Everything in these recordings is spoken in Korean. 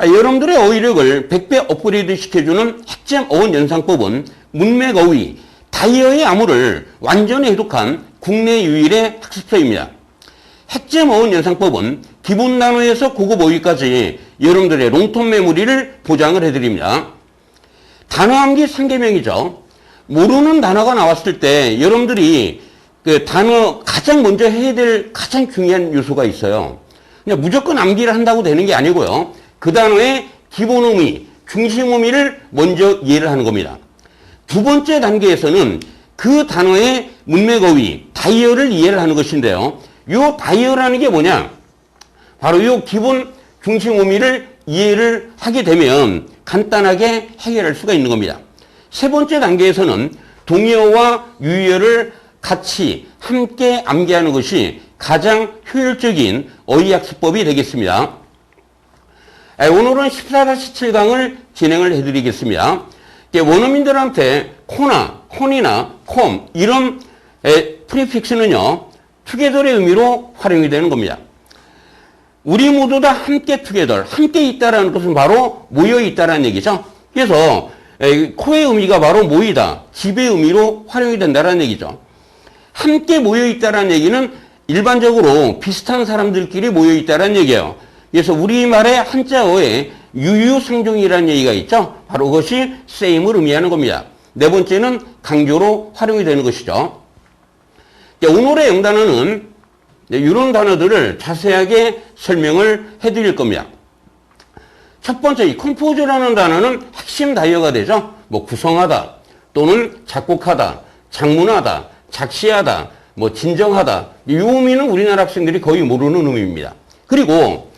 아, 여러분들의 어휘력을 100배 업그레이드 시켜주는 핵심 어원 연상법은 문맥 어휘, 다이어의 암호를 완전히 해독한 국내 유일의 학습서입니다. 핵심 어원 연상법은 기본 단어에서 고급 어휘까지 여러분들의 롱텀 메모리를 보장을 해드립니다. 단어 암기 3개명이죠. 모르는 단어가 나왔을 때 여러분들이 그 단어 가장 먼저 해야 될 가장 중요한 요소가 있어요. 그냥 무조건 암기를 한다고 되는 게 아니고요. 그 단어의 기본 의미, 중심 의미를 먼저 이해를 하는 겁니다. 두 번째 단계에서는 그 단어의 문맥 어휘, 다이어를 이해를 하는 것인데요. 요 다이어라는 게 뭐냐? 바로 요 기본 중심 의미를 이해를 하게 되면 간단하게 해결할 수가 있는 겁니다. 세 번째 단계에서는 동의어와 유의어를 같이 함께 암기하는 것이 가장 효율적인 어휘학습법이 되겠습니다. 에, 오늘은 14-7강을 진행을 해드리겠습니다. 원어민들한테 코나, 콘이나 콤 이런 에, 프리픽스는요. 투게더의 의미로 활용이 되는 겁니다. 우리 모두 다 함께 투게더, 함께 있다라는 것은 바로 모여 있다라는 얘기죠. 그래서 에, 코의 의미가 바로 모이다, 집의 의미로 활용이 된다라는 얘기죠. 함께 모여 있다라는 얘기는 일반적으로 비슷한 사람들끼리 모여 있다라는 얘기예요. 그래서 우리말의 한자어에 유유상종이라는 얘기가 있죠. 바로 그것이 same을 의미하는 겁니다. 네 번째는 강조로 활용이 되는 것이죠. 오늘의 영단어는 이런 단어들을 자세하게 설명을 해드릴 겁니다. 첫 번째, 이 컴포즈라는 단어는 핵심 다이어가 되죠. 뭐 구성하다, 또는 작곡하다, 장문하다, 작시하다, 뭐 진정하다. 이 의미는 우리나라 학생들이 거의 모르는 의미입니다. 그리고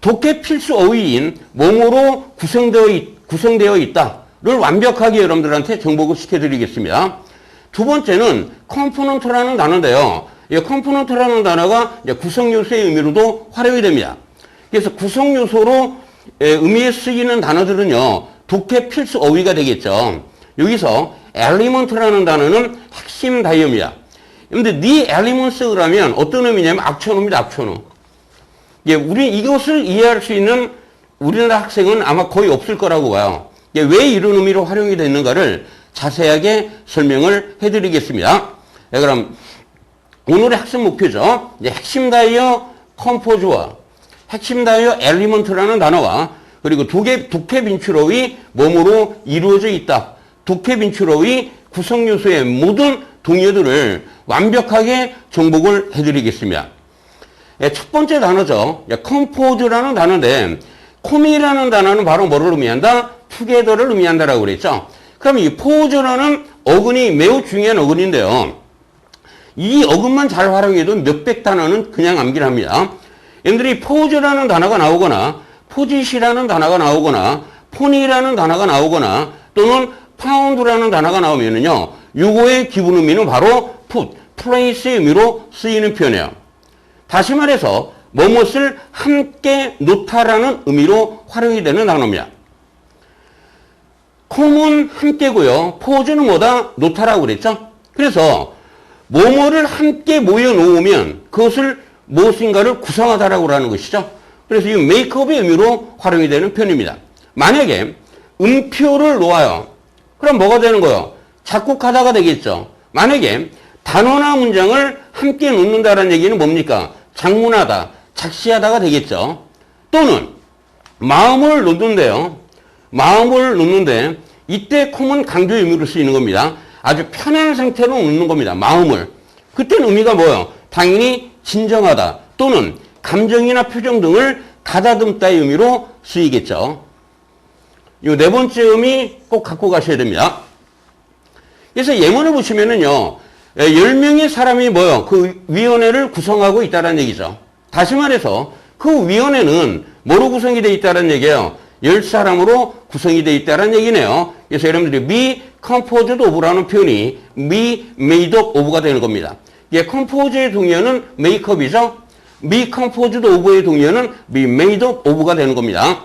독해 필수 어휘인 몸으로 구성되어, 있, 구성되어 있다를 완벽하게 여러분들한테 정복을 시켜드리겠습니다. 두 번째는 컴포넌트라는 단어인데요. 이 컴포넌트라는 단어가 구성 요소의 의미로도 활용이 됩니다. 그래서 구성 요소로 의미에 쓰이는 단어들은요. 독해 필수 어휘가 되겠죠. 여기서 엘리먼트라는 단어는 핵심 다이어입니다. 근데 네 엘리먼스라면 어떤 의미냐면 악천후입니다. 악천후. 예, 우리 이것을 이해할 수 있는 우리나라 학생은 아마 거의 없을 거라고 봐요. 예, 왜 이런 의미로 활용이 됐는가를 자세하게 설명을 해드리겠습니다. 예, 그럼 오늘의 학습 목표죠. 이제 핵심 다이어 컴포즈와 핵심 다이어 엘리먼트라는 단어와 그리고 독해, 독해 빈출어의 몸으로 이루어져 있다. 독해 빈출어의 구성 요소의 모든 동의어들을 완벽하게 정복을 해드리겠습니다. 예, 첫 번째 단어죠. 컴포즈라는 단어인데 콤이라는 단어는 바로 뭐를 의미한다? 투게더를 의미한다라고 그랬죠. 그럼 이 포즈라는 어근이 매우 중요한 어근인데요. 이 어근만 잘 활용해도 몇백 단어는 그냥 암기를 합니다. 여러분들이 포즈라는 단어가 나오거나 포지시라는 단어가 나오거나 폰이라는 단어가 나오거나 또는 파운드라는 단어가 나오면은요. 요거의 기본 의미는 바로 put, place의 의미로 쓰이는 표현이에요. 다시 말해서 뭐뭇을 함께 놓다라는 의미로 활용이 되는 단어입니다. 콤은 함께고요. 포즈는 뭐다? 놓다라고 그랬죠? 그래서 뭐뭐를 함께 모여 놓으면 그것을 무엇인가를 구성하다라고 하는 것이죠. 그래서 이 메이크업의 의미로 활용이 되는 표현입니다. 만약에 음표를 놓아요. 그럼 뭐가 되는 거예요? 작곡하다가 되겠죠. 만약에 단어나 문장을 함께 놓는다는 얘기는 뭡니까? 장문하다, 작시하다가 되겠죠. 또는 마음을 놓는데요. 마음을 놓는데 이때 콤은 강조 의미로 쓰이는 겁니다. 아주 편한 상태로 놓는 겁니다. 마음을. 그때는 의미가 뭐예요? 당연히 진정하다 또는 감정이나 표정 등을 가다듬다의 의미로 쓰이겠죠. 이 네 번째 의미 꼭 갖고 가셔야 됩니다. 그래서 예문을 보시면은요, 10명의 사람이 뭐요? 그 위원회를 구성하고 있다는 얘기죠. 다시 말해서 그 위원회는 뭐로 구성이 되어 있다는 얘기예요? 10사람으로 구성이 되어 있다는 얘기네요. 그래서 여러분들이 be composed of라는 표현이 be made up of가 되는 겁니다. 예, compose의 동의어는 make up이죠. be composed of의 동의어는 be made up of가 되는 겁니다.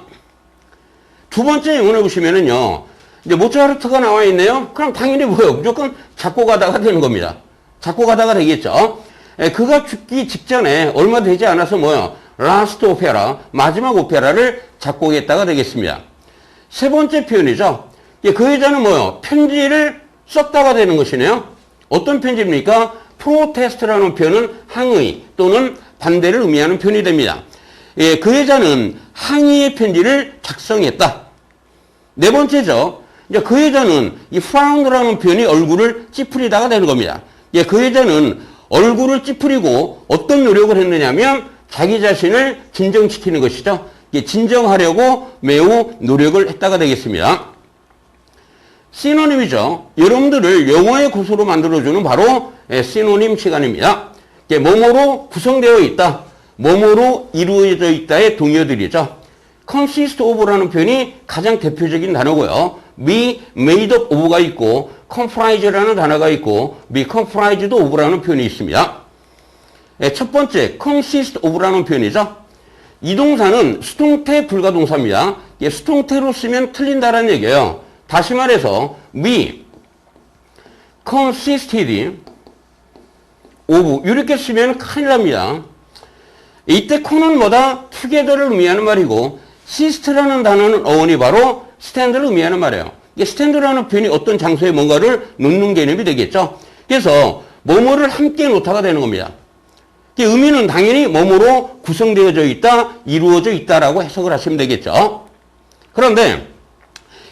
두 번째 예문을 보시면은요. 이제 모차르트가 나와 있네요. 그럼 당연히 뭐예요? 무조건 작곡하다가 되는 겁니다. 작곡하다가 되겠죠. 예, 그가 죽기 직전에 얼마 되지 않아서 뭐요? 라스트 오페라, 마지막 오페라를 작곡했다가 되겠습니다. 세 번째 표현이죠. 예, 그 여자는 뭐요? 편지를 썼다가 되는 것이네요. 어떤 편지입니까? 프로테스트라는 표현은 항의 또는 반대를 의미하는 표현이 됩니다. 예, 그 여자는 항의의 편지를 작성했다. 네 번째죠. 이제 그 여자는 이 frown라는 표현이 얼굴을 찌푸리다가 되는 겁니다. 예, 그 여자는 얼굴을 찌푸리고 어떤 노력을 했느냐면 자기 자신을 진정시키는 것이죠. 예, 진정하려고 매우 노력을 했다가 되겠습니다. 시노님이죠. 여러분들을 영어의 구조로 만들어주는 바로 예, 시노님 시간입니다. 예, 뭐뭐로 구성되어 있다. 뭐뭐로 이루어져 있다의 동요들이죠. consist of라는 표현이 가장 대표적인 단어고요. be made up of가 있고 comprise라는 단어가 있고 be comprised of라는 표현이 있습니다. 예, 첫 번째 consist of라는 표현이죠. 이 동사는 수동태 불가동사입니다. 예, 수동태로 쓰면 틀린다는 얘기예요. 다시 말해서 be consisted of 이렇게 쓰면 큰일 납니다. 이때 코는 뭐다? together를 의미하는 말이고 시스트라는 단어는 어원이 바로 스탠드를 의미하는 말이에요. 스탠드라는 표현이 어떤 장소에 뭔가를 놓는 개념이 되겠죠. 그래서 뭐뭐를 함께 놓다가 되는 겁니다. 의미는 당연히 뭐뭐로 구성되어져 있다, 이루어져 있다라고 해석을 하시면 되겠죠. 그런데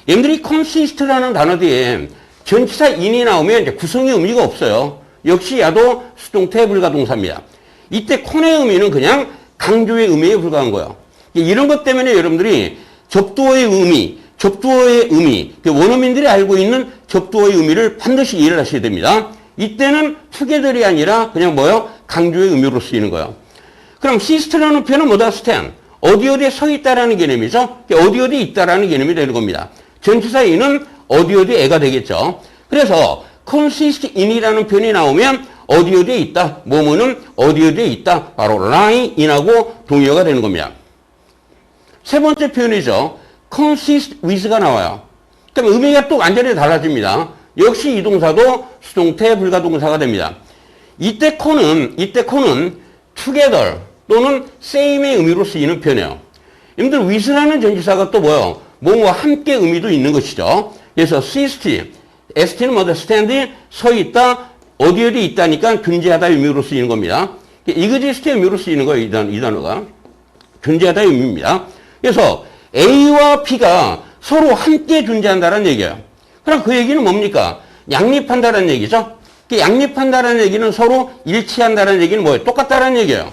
여러분들이 consist라는 단어 뒤에 전치사 in이 나오면 구성의 의미가 없어요. 역시 야도 수동태 불가동사입니다. 이때 콘의 의미는 그냥 강조의 의미에 불과한 거예요. 이런 것 때문에 여러분들이 접두어의 의미, 접두어의 의미, 원어민들이 알고 있는 접두어의 의미를 반드시 이해를 하셔야 됩니다. 이때는 투게들이 아니라 그냥 뭐요? 강조의 의미로 쓰이는 거예요. 그럼 시스트라는 표현은 뭐다? 스탠. 어디 어디에 서 있다라는 개념이죠. 어디 어디 있다라는 개념이 되는 겁니다. 전치사 인은 어디 어디에가 되겠죠. 그래서 consist in이라는 표현이 나오면 어디 어디에 있다. 뭐뭐는 어디 어디에 있다. 바로 lie in하고 동의어가 되는 겁니다. 세 번째 표현이죠. Consist with가 나와요. 그럼 의미가 또 완전히 달라집니다. 역시 이 동사도 수동태 불가동사가 됩니다. 이때 코는 이때 코는 together 또는 same의 의미로 쓰이는 표현이에요. 여러분들 with라는 전치사가 또 뭐예요? 뭐뭐 함께 의미도 있는 것이죠. 그래서 syst, st는 뭐다? stand, 서 있다, 어디 어디 있다니까 존재하다 의미로 쓰이는 겁니다. 이그지스트의 의미로 쓰이는 거예요. 이, 단, 이 단어가. 존재하다 의미입니다. 그래서 A와 B가 서로 함께 존재한다는 얘기예요. 그럼 그 얘기는 뭡니까? 양립한다는 얘기죠. 양립한다는 얘기는 서로 일치한다는 얘기는 뭐예요? 똑같다는 얘기예요.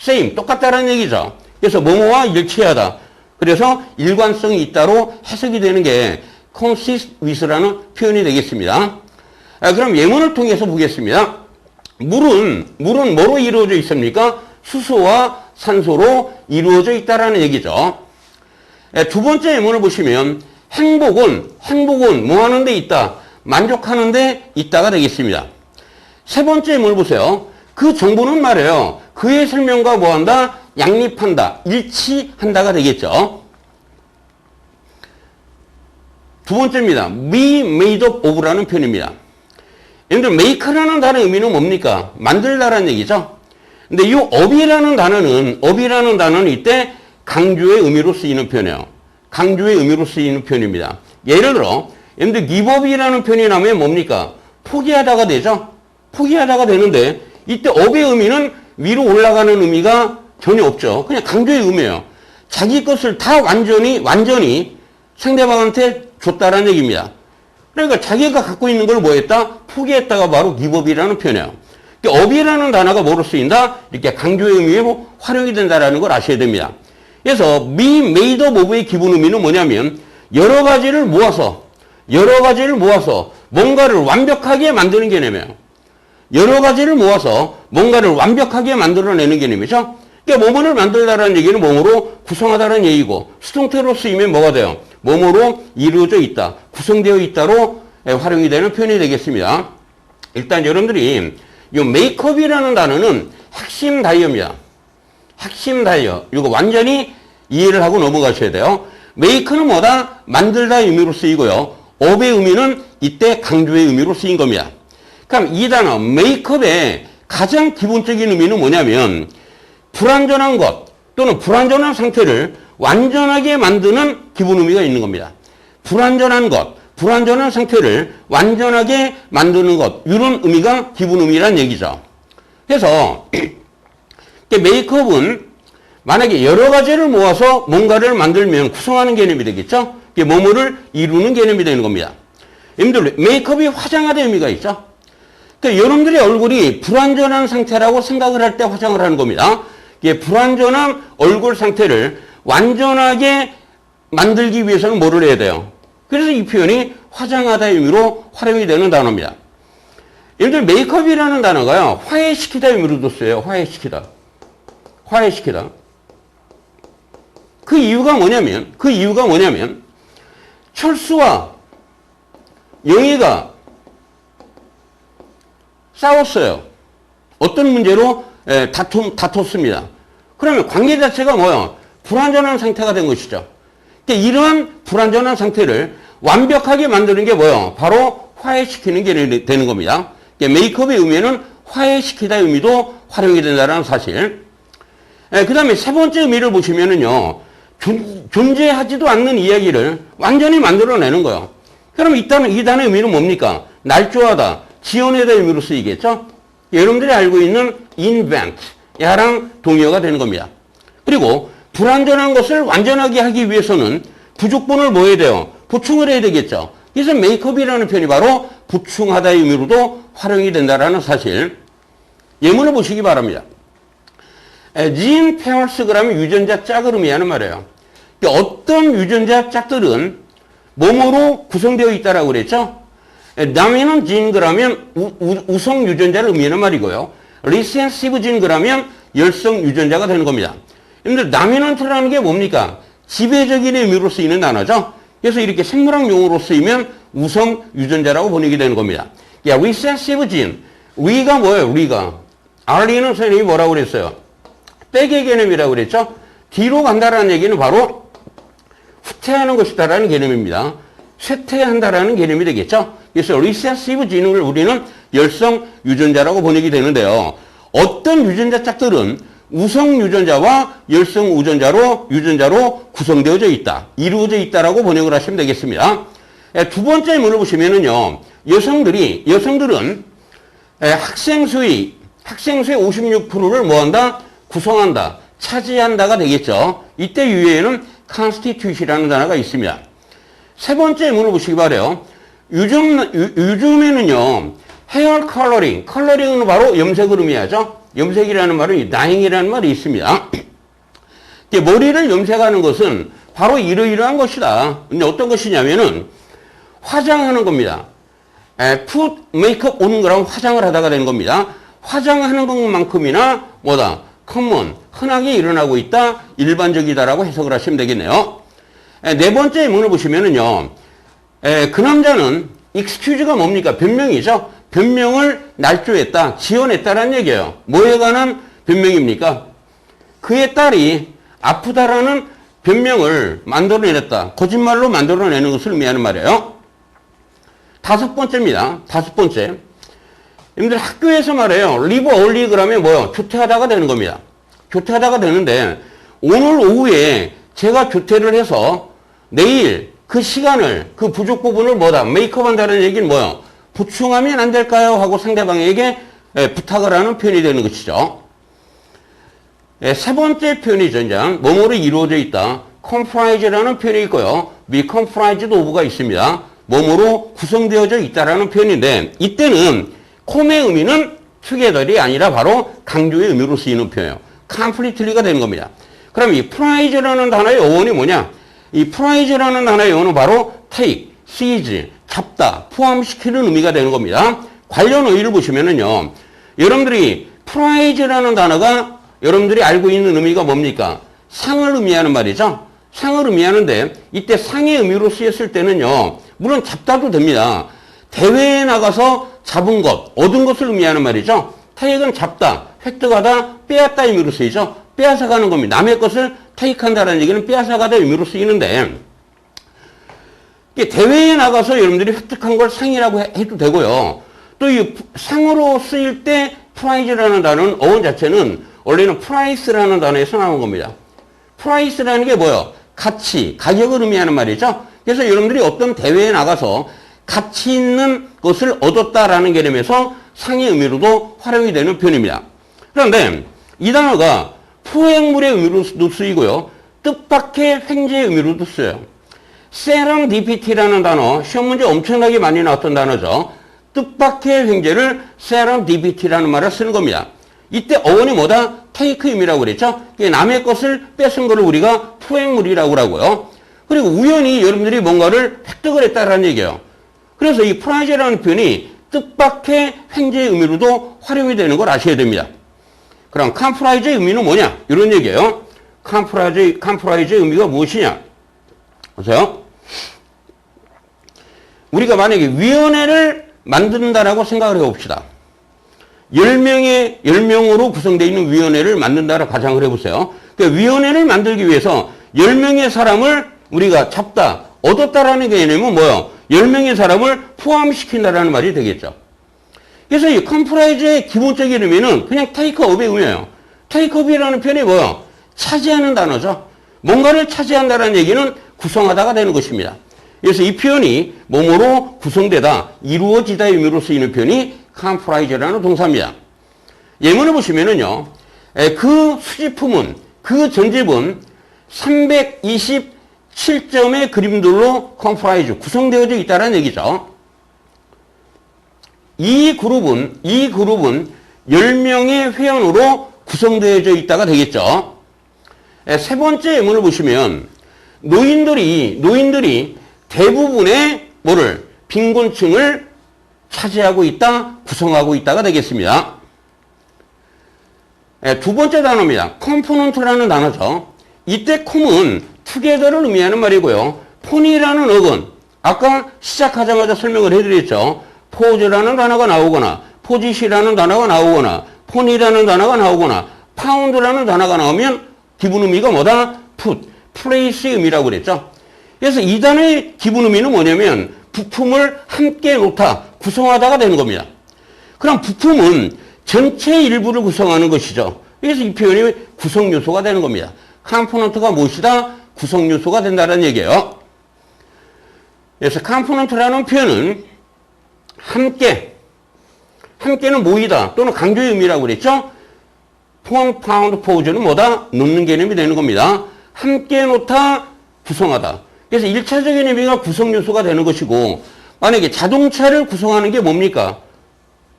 same, 똑같다는 얘기죠. 그래서 뭐뭐와 일치하다. 그래서 일관성이 있다로 해석이 되는 게 consist with라는 표현이 되겠습니다. 아, 그럼 예문을 통해서 보겠습니다. 물은, 물은 뭐로 이루어져 있습니까? 수소와 산소로 이루어져 있다라는 얘기죠. 예, 두 번째 예문을 보시면 행복은, 행복은 뭐 하는 데 있다? 만족하는 데 있다가 되겠습니다. 세 번째 예문을 보세요. 그 정보는 말이에요. 그의 설명과 뭐 한다? 양립한다, 일치한다가 되겠죠. 두 번째입니다. be made up of라는 표현입니다. 여러분들 make라는 단어의 의미는 뭡니까? 만들다라는 얘기죠. 근데 이 up이라는 단어는 up이라는 단어는 이때 강조의 의미로 쓰이는 표현이에요. 강조의 의미로 쓰이는 표현입니다. 예를 들어 여러분들 up이라는 표현이 나오면 뭡니까? 포기하다가 되죠. 포기하다가 되는데 이때 up의 의미는 위로 올라가는 의미가 전혀 없죠. 그냥 강조의 의미예요. 자기 것을 다 완전히 완전히 상대방한테 줬다라는 얘기입니다. 그러니까 자기가 갖고 있는 걸 뭐 했다? 포기했다가 바로 기법이라는 표현이에요. 그러니까 업이라는 단어가 뭐로 쓰인다? 이렇게 강조의 의미로 활용이 된다라는 걸 아셔야 됩니다. 그래서 be made of of의 기본 의미는 뭐냐면 여러 가지를 모아서 여러 가지를 모아서 뭔가를 완벽하게 만드는 개념이에요. 여러 가지를 모아서 뭔가를 완벽하게 만들어내는 개념이죠. 그러니까 뭐뭐를 만들다라는 얘기는 몸으로 구성하다는 얘기고 수동태로 쓰이면 뭐가 돼요? 몸으로 이루어져 있다, 구성되어 있다로 활용이 되는 표현이 되겠습니다. 일단 여러분들이 이 메이크업이라는 단어는 핵심 다이어입니다. 핵심 다이어. 이거 완전히 이해를 하고 넘어가셔야 돼요. 메이크는 뭐다? 만들다 의미로 쓰이고요. 업의 의미는 이때 강조의 의미로 쓰인 겁니다. 그럼 이 단어 메이크업의 가장 기본적인 의미는 뭐냐면 불완전한 것, 또는 불완전한 상태를 완전하게 만드는 기본 의미가 있는 겁니다. 불완전한 것, 불완전한 상태를 완전하게 만드는 것, 이런 의미가 기본 의미란 얘기죠. 그래서 메이크업은 만약에 여러 가지를 모아서 뭔가를 만들면 구성하는 개념이 되겠죠? 이게 뭐뭐를 이루는 개념이 되는 겁니다. 여러분들 메이크업이 화장하다 의미가 있죠? 그러니까 여러분들의 얼굴이 불완전한 상태라고 생각을 할 때 화장을 하는 겁니다. 이게 불완전한 얼굴 상태를 완전하게 만들기 위해서는 뭐를 해야 돼요? 그래서 이 표현이 화장하다 의미로 활용이 되는 단어입니다. 여러분들 메이크업이라는 단어가요. 화해시키다 의미로도 쓰여요. 화해시키다. 화해시키다. 그 이유가 뭐냐면 그 이유가 뭐냐면 철수와 영희가 싸웠어요. 어떤 문제로 에, 다툼, 다퉜습니다. 그러면 관계 자체가 뭐요? 불완전한 상태가 된 것이죠. 그러니까 이러한 불완전한 상태를 완벽하게 만드는 게 뭐요? 바로 화해시키는 게 되는 겁니다. 그러니까 메이크업의 의미는 화해시키다 의미도 활용이 된다는 사실. 그 다음에 세 번째 의미를 보시면은요, 존, 존재하지도 않는 이야기를 완전히 만들어내는 거예요. 그럼 이 단어, 이 단어의 의미는 뭡니까? 날조하다, 지어내다 의미로 쓰이겠죠? 여러분들이 알고 있는 invent, 야랑 동의어가 되는 겁니다. 그리고 불완전한 것을 완전하게 하기 위해서는 부족분을 뭐 해야 돼요? 보충을 해야 되겠죠? 그래서 메이크업이라는 표현이 바로 부충하다의 의미로도 활용이 된다는 사실. 예문을 보시기 바랍니다. 진 페어스 그러면 유전자 짝을 의미하는 말이에요. 그러니까 어떤 유전자 짝들은 몸으로 구성되어 있다라고 그랬죠? 다미는 진 그러면 우, 성 유전자를 의미하는 말이고요. 리센시브 진 그러면 열성 유전자가 되는 겁니다. 여러분들 다미넌트라는 게 뭡니까? 지배적인 의미로 쓰이는 단어죠. 그래서 이렇게 생물학 용어로 쓰이면 우성 유전자라고 번역이 되는 겁니다. 야, 리센시브 진. 리가 뭐예요? 리가. 알리는 선생님이 뭐라고 그랬어요? 백의 개념이라고 그랬죠? 뒤로 간다라는 얘기는 바로 후퇴하는 것이다라는 개념입니다. 쇠퇴한다라는 개념이 되겠죠? 그래서 리세시브 진을 우리는 열성 유전자라고 번역이 되는데요. 어떤 유전자 짝들은 우성 유전자와 열성 유전자로 유전자로 구성되어져 있다. 이루어져 있다라고 번역을 하시면 되겠습니다. 예, 두 번째 문을 보시면은요. 여성들이 여성들은 예, 학생 수의 학생 수의 56%를 뭐한다? 구성한다. 차지한다가 되겠죠. 이때 유예에는 constitute이라는 단어가 있습니다. 세 번째 문을 보시기 바래요. 요즘, 요즘에는요, 헤어 컬러링, 컬러링은 바로 염색을 의미하죠. 염색이라는 말은 다잉이라는 말이 있습니다. 머리를 염색하는 것은 바로 이러이러한 것이다. 근데 어떤 것이냐면은 화장하는 겁니다. 풋 메이크업 오는 거랑 화장을 하다가 되는 겁니다. 화장하는 것만큼이나 뭐다? 커먼, 흔하게 일어나고 있다, 일반적이다라고 해석을 하시면 되겠네요. 네 번째 문을 보시면은요, 그 남자는 excuse가 뭡니까? 변명이죠. 변명을 날조했다, 지어냈다라는 얘기예요. 뭐에 관한 변명입니까? 그의 딸이 아프다라는 변명을 만들어내렸다. 거짓말로 만들어내는 것을 의미하는 말이에요. 다섯 번째입니다. 다섯 번째. 여러분들 학교에서 말해요. 리브 얼리 그러면 뭐요? 교퇴하다가 되는 겁니다. 교퇴하다가 되는데 오늘 오후에 제가 교퇴를 해서 내일 그 시간을 그 부족 부분을 뭐다 메이크업 한다는 얘기는 뭐요? 보충하면 안 될까요? 하고 상대방에게 예, 부탁을 하는 표현이 되는 것이죠. 예, 세 번째 표현이 전장 몸으로 이루어져 있다. comprise라는 표현이 있고요. be comprised of가 있습니다. 몸으로 구성되어져 있다라는 표현인데 이때는 콤의 의미는 together이 아니라 바로 강조의 의미로 쓰이는 표현이에요. completely가 되는 겁니다. 그럼 이 prize라는 단어의 어원이 뭐냐? 이 prize라는 단어의 어원은 바로 take, seize, 잡다, 포함시키는 의미가 되는 겁니다. 관련 어휘를 보시면은요. 여러분들이 prize라는 단어가 여러분들이 알고 있는 의미가 뭡니까? 상을 의미하는 말이죠. 상을 의미하는데 이때 상의 의미로 쓰였을 때는요. 물론 잡다도 됩니다. 대회에 나가서 잡은 것, 얻은 것을 의미하는 말이죠. 타액은 잡다, 획득하다, 빼앗다 의미로 쓰이죠. 빼앗아가는 겁니다. 남의 것을 타익한다는 얘기는 빼앗아가다 의미로 쓰이는데 대회에 나가서 여러분들이 획득한 걸 상이라고 해도 되고요. 또 이 상으로 쓰일 때 프라이즈라는 단어는 어원 자체는 원래는 프라이스라는 단어에서 나온 겁니다. 프라이스라는 게 뭐예요? 가치, 가격을 의미하는 말이죠. 그래서 여러분들이 어떤 대회에 나가서 가치 있는 것을 얻었다라는 개념에서 상의 의미로도 활용이 되는 표현입니다. 그런데 이 단어가 포획물의 의미로도 쓰이고요. 뜻밖의 횡재의 의미로도 쓰여요. 세런디피티라는 단어, 시험 문제 엄청나게 많이 나왔던 단어죠. 뜻밖의 횡재를 세런디피티라는 말을 쓰는 겁니다. 이때 어원이 뭐다? 테이크 의미라고 그랬죠? 남의 것을 뺏은 거를 우리가 포획물이라고 하고요. 그리고 우연히 여러분들이 뭔가를 획득을 했다라는 얘기예요. 그래서 이 프라이즈라는 표현이 뜻밖의 횡재의 의미로도 활용이 되는 걸 아셔야 됩니다. 그럼 캄프라이즈의 의미는 뭐냐? 이런 얘기예요. 캄프라이즈, 캄프라이즈의 의미가 무엇이냐? 보세요. 우리가 만약에 위원회를 만든다라고 생각을 해봅시다. 10명의, 10명으로 구성되어 있는 위원회를 만든다라고 가정을 해보세요. 그 위원회를 만들기 위해서 10명의 사람을 우리가 잡다, 얻었다라는 개념은 뭐예요? 10명의 사람을 포함시킨다라는 말이 되겠죠. 그래서 이 컴프라이즈의 기본적인 의미는 그냥 테이크업의 의미예요. 테이크업이라는 표현이 뭐예요? 차지하는 단어죠. 뭔가를 차지한다는 얘기는 구성하다가 되는 것입니다. 그래서 이 표현이 몸으로 구성되다, 이루어지다의 의미로 쓰이는 표현이 컴프라이즈라는 동사입니다. 예문을 보시면은요, 에, 그 수집품은, 그 전집은 327점의 그림들로 컴프라이즈, 구성되어져 있다는 얘기죠. 이 그룹은, 이 그룹은 10명의 회원으로 구성되어져 있다가 되겠죠. 에, 세 번째 예문을 보시면, 노인들이, 노인들이 대부분의 뭐를, 빈곤층을 차지하고 있다, 구성하고 있다가 되겠습니다. 에, 두 번째 단어입니다. 컴포넌트라는 단어죠. 이때 콤은 투게더를 의미하는 말이고요. 폰이라는 어근, 아까 시작하자마자 설명을 해드렸죠. 포즈라는 단어가 나오거나, 포지시라는 단어가 나오거나, 폰이라는 단어가 나오거나, 파운드라는 단어가 나오면 기본 의미가 뭐다? 풋, 플레이스의 의미라고 그랬죠. 그래서 이 단어의 기본 의미는 뭐냐면 부품을 함께 놓다, 구성하다가 되는 겁니다. 그럼 부품은 전체 일부를 구성하는 것이죠. 그래서 이 표현이 구성 요소가 되는 겁니다. 컴포넌트가 무엇이다? 구성 요소가 된다는 얘기예요. 그래서 컴포넌트라는 표현은 함께, 함께는 모이다 또는 강조의 의미라고 그랬죠. 폰, 파운드, 포즈는 뭐다? 놓는 개념이 되는 겁니다. 함께 놓다, 구성하다. 그래서 1차적인 의미가 구성 요소가 되는 것이고 만약에 자동차를 구성하는 게 뭡니까?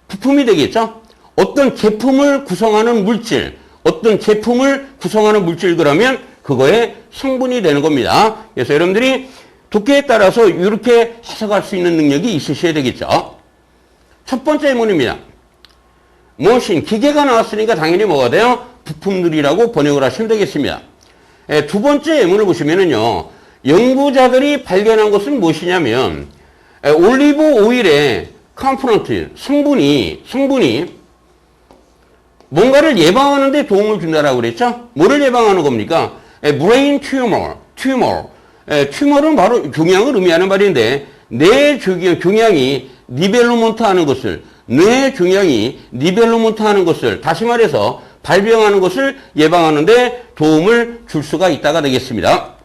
부품이 되겠죠? 어떤 제품을 구성하는 물질, 어떤 제품을 구성하는 물질 그러면 그거의 성분이 되는 겁니다. 그래서 여러분들이 두께에 따라서 이렇게 해석할 수 있는 능력이 있으셔야 되겠죠. 첫 번째 문입니다. 머신, 기계가 나왔으니까 당연히 뭐가 돼요? 부품들이라고 번역을 하시면 되겠습니다. 예, 두 번째 예문을 보시면은요, 연구자들이 발견한 것은 무엇이냐면, 예, 올리브 오일의 컴포넌트, 성분이, 성분이 뭔가를 예방하는 데 도움을 준다라고 그랬죠? 뭐를 예방하는 겁니까? 브레인 튜머, 튜머. 튜머는 바로 종양을 의미하는 말인데 뇌 종양, 종양이 니벨로먼트 하는 것을 뇌 종양이 니벨로먼트 하는 것을 다시 말해서 발병하는 것을 예방하는 데 도움을 줄 수가 있다가 되겠습니다.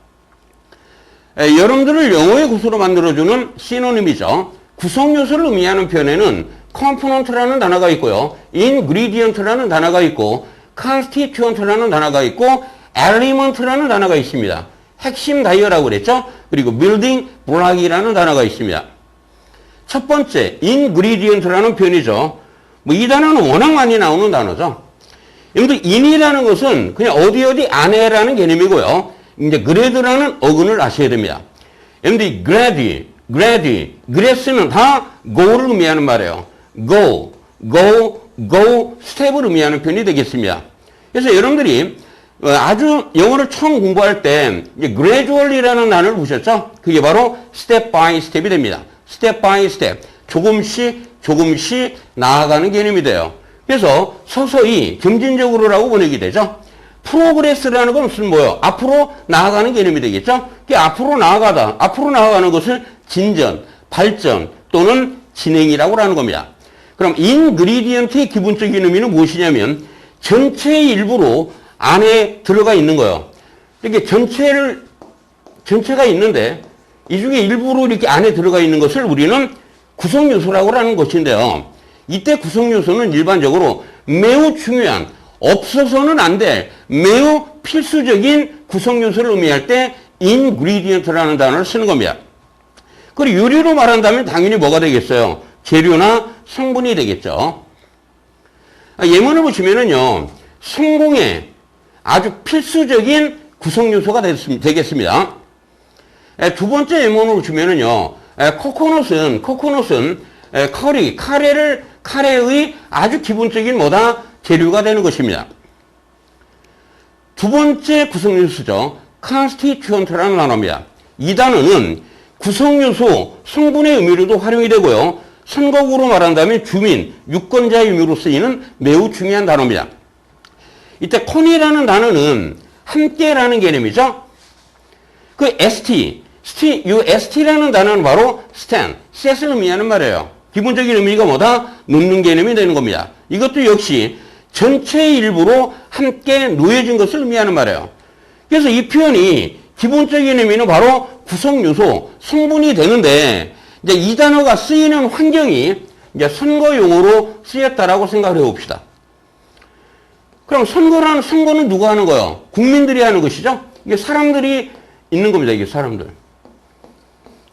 에, 여러분들을 영어의 구조로 만들어주는 시노님이죠. 구성 요소를 의미하는 표현에는 component라는 단어가 있고요. ingredient라는 단어가 있고 constituent라는 단어가 있고 element라는 단어가 있습니다. 핵심 다이어라고 그랬죠? 그리고 building block이라는 단어가 있습니다. 첫 번째 ingredient라는 표현이죠. 뭐 이 단어는 워낙 많이 나오는 단어죠. 여러분들 in이라는 것은 그냥 어디 어디 안에라는 개념이고요. 이제 grade라는 어근을 아셔야 됩니다. 여러분들 grade, grade, grade는 다 go를 의미하는 말이에요. go, go, go, step을 의미하는 표현이 되겠습니다. 그래서 여러분들이 어, 아주 영어를 처음 공부할 때 gradually라는 단어를 보셨죠? 그게 바로 step by step이 됩니다. step by step. 조금씩 조금씩 나아가는 개념이 돼요. 그래서 서서히 점진적으로라고 번역이 되죠. 프로그레스라는 건 무슨 뭐예요? 앞으로 나아가는 개념이 되겠죠? 그 앞으로 나아가다. 앞으로 나아가는 것을 진전, 발전 또는 진행이라고 하는 겁니다. 그럼 인그리디언트의 기본적인 의미는 무엇이냐면 전체의 일부로 안에 들어가 있는 거예요. 이렇게 전체를 전체가 있는데 이 중에 일부로 이렇게 안에 들어가 있는 것을 우리는 구성 요소라고 하는 것인데요. 이때 구성 요소는 일반적으로 매우 중요한 없어서는 안 될 매우 필수적인 구성 요소를 의미할 때 ingredient라는 단어를 쓰는 겁니다. 그리고 요리로 말한다면 당연히 뭐가 되겠어요? 재료나 성분이 되겠죠. 아, 예문을 보시면은요, 성공에 아주 필수적인 구성 요소가 되겠습니다. 에, 두 번째 예문을 보시면은요, 에, 코코넛은, 코코넛은 에, 커리, 카레를, 카레의 아주 기본적인 뭐다? 재료가 되는 것입니다. 두 번째 구성 요소죠. constituent라는 단어입니다. 이 단어는 구성 요소, 성분의 의미로도 활용이 되고요. 선거구로 말한다면 주민, 유권자의 의미로 쓰이는 매우 중요한 단어입니다. 이때 con이라는 단어는 함께라는 개념이죠. 그 ST, ST, 이 ST라는 단어는 바로 stand, set을 의미하는 말이에요. 기본적인 의미가 뭐다? 놓는 개념이 되는 겁니다. 이것도 역시 전체의 일부로 함께 놓여진 것을 의미하는 말이에요. 그래서 이 표현이 기본적인 의미는 바로 구성 요소, 성분이 되는데 이제 이 단어가 쓰이는 환경이 이제 선거용으로 쓰였다라고 생각을 해봅시다. 그럼 선거라는 선거는 누가 하는 거예요? 국민들이 하는 것이죠. 이게 사람들이 있는 겁니다. 이게 사람들.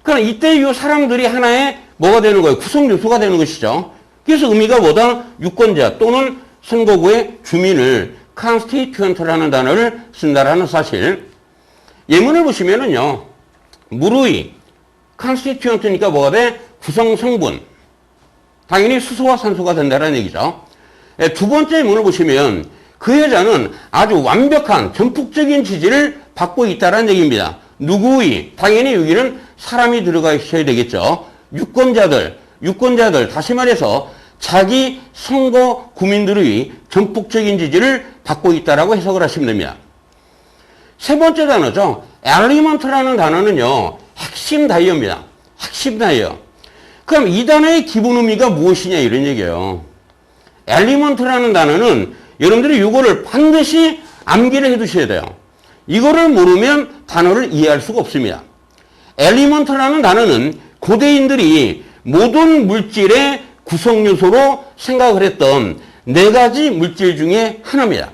그럼 이때 이 사람들이 하나의 뭐가 되는 거예요? 구성 요소가 되는 것이죠. 그래서 의미가 뭐다? 유권자 또는 선거구의 주민을 constituent라는 단어를 쓴다라는 사실. 예문을 보시면은요. 무르이 constituent니까 뭐가 돼? 구성 성분. 당연히 수소와 산소가 된다는 얘기죠. 예, 두 번째 예문을 보시면 그 여자는 아주 완벽한 전폭적인 지지를 받고 있다는 얘기입니다. 누구의? 당연히 여기는 사람이 들어가 있어야 되겠죠. 유권자들, 유권자들, 다시 말해서 자기 선거 국민들의 전폭적인 지지를 받고 있다라고 해석을 하시면 됩니다. 세 번째 단어죠. 엘리먼트라는 단어는요. 핵심 다이어입니다. 핵심 다이어. 그럼 이 단어의 기본 의미가 무엇이냐 이런 얘기예요. 엘리먼트라는 단어는 여러분들이 이거를 반드시 암기를 해 두셔야 돼요. 이거를 모르면 단어를 이해할 수가 없습니다. 엘리먼트라는 단어는 고대인들이 모든 물질의 구성 요소로 생각을 했던 네 가지 물질 중에 하나입니다.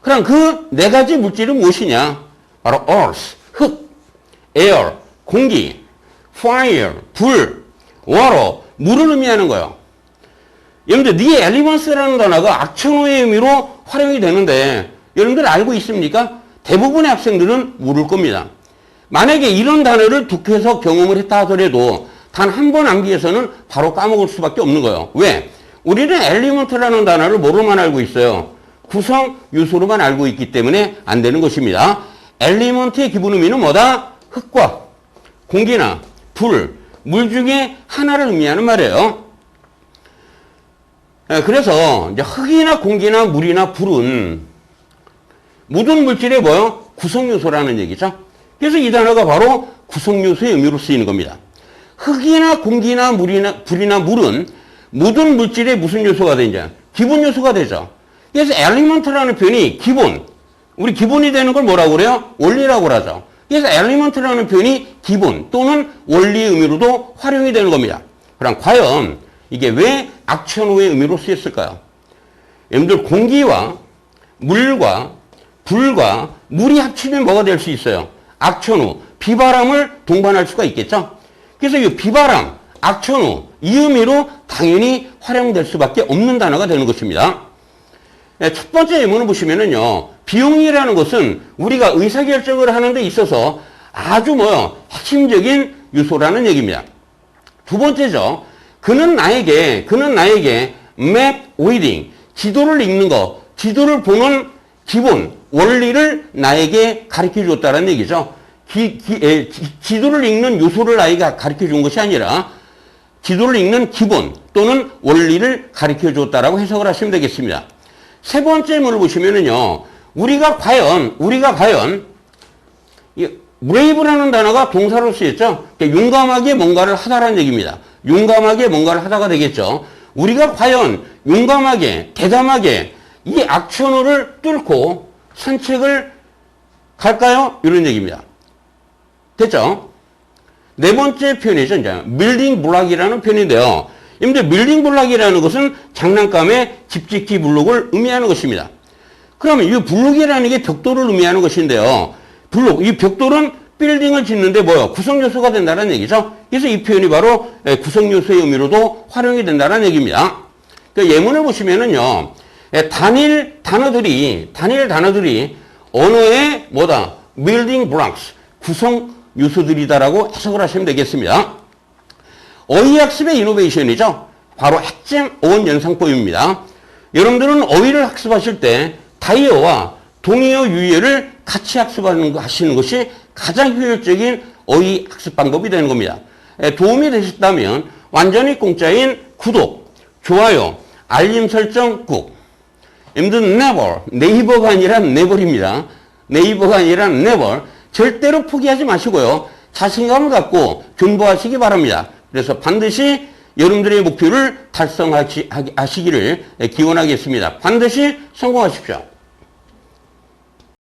그럼 그 네 가지 물질은 무엇이냐? 바로 earth, 흙, air, 공기, fire, 불, water, 물을 의미하는 거예요. 여러분들, 네 엘리먼스라는 단어가 악천후의 의미로 활용이 되는데, 여러분들 알고 있습니까? 대부분의 학생들은 모를 겁니다. 만약에 이런 단어를 독해서 경험을 했다 하더라도 단 한 번 암기해서는 바로 까먹을 수밖에 없는 거예요. 왜? 우리는 엘리먼트라는 단어를 뭐로만 알고 있어요? 구성 요소로만 알고 있기 때문에 안 되는 것입니다. 엘리먼트의 기본 의미는 뭐다? 흙과 공기나 불, 물 중에 하나를 의미하는 말이에요. 예, 그래서 이제 흙이나 공기나 물이나 불은 모든 물질의 뭐요? 구성 요소라는 얘기죠. 그래서 이 단어가 바로 구성 요소의 의미로 쓰이는 겁니다. 흙이나 공기나 물이나 불이나 물은 모든 물질의 무슨 요소가 되냐? 기본 요소가 되죠. 그래서 엘리먼트라는 표현이 기본, 우리 기본이 되는 걸 뭐라고 그래요? 원리라고 하죠. 그래서 엘리먼트라는 표현이 기본 또는 원리의 의미로도 활용이 되는 겁니다. 그럼 과연 이게 왜 악천후의 의미로 쓰였을까요? 여러분들 공기와 물과 불과 물이 합치면 뭐가 될 수 있어요? 악천후, 비바람을 동반할 수가 있겠죠? 그래서 이 비바람, 악천후, 이 의미로 당연히 활용될 수밖에 없는 단어가 되는 것입니다. 네, 첫 번째 예문을 보시면은요, 비용이라는 것은 우리가 의사결정을 하는 데 있어서 아주 뭐 핵심적인 요소라는 얘기입니다. 두 번째죠. 그는 나에게, 그는 나에게 map reading, 지도를 읽는 거, 지도를 보는 기본, 원리를 나에게 가르쳐 줬다는 얘기죠. 기, 기, 에, 지, 도를 읽는 요소를 나에게 가르쳐 준 것이 아니라 지도를 읽는 기본 또는 원리를 가르쳐 줬다라고 해석을 하시면 되겠습니다. 세 번째 문을 보시면은요, 우리가 과연, 우리가 과연, 이 브레이브라는 단어가 동사로 쓰였죠. 그러니까 용감하게 뭔가를 하다라는 얘기입니다. 용감하게 뭔가를 하다가 되겠죠. 우리가 과연 용감하게, 대담하게 이 악천후를 뚫고 산책을 갈까요? 이런 얘기입니다. 됐죠? 네 번째 표현이죠. 이제 밀딩 블락이라는 표현인데요. 여러분들 밀딩 블락이라는 것은 장난감의 집짓기 블록을 의미하는 것입니다. 그러면 이 블록이라는 게 벽돌을 의미하는 것인데요. 블록, 이 벽돌은 빌딩을 짓는데 뭐요? 구성 요소가 된다는 얘기죠. 그래서 이 표현이 바로 예, 구성 요소의 의미로도 활용이 된다는 얘기입니다. 그 예문을 보시면은요. 예, 단일 단어들이 단일 단어들이 언어의 뭐다? building blocks 구성 요소들이다라고 해석을 하시면 되겠습니다. 어휘학습의 이노베이션이죠. 바로 핵심 어원 연상법입니다. 여러분들은 어휘를 학습하실 때 다이어와 동의어 유의어를 같이 학습하는 거 하시는 것이 가장 효율적인 어휘 학습 방법이 되는 겁니다. 에, 도움이 되셨다면 완전히 공짜인 구독, 좋아요, 알림 설정 꾹. 여러분들 never, 네이버가 아니라 never입니다. 네이버가 아니라 never. 절대로 포기하지 마시고요. 자신감을 갖고 존버하시기 바랍니다. 그래서 반드시 여러분들의 목표를 달성하시기를 기원하겠습니다. 반드시 성공하십시오.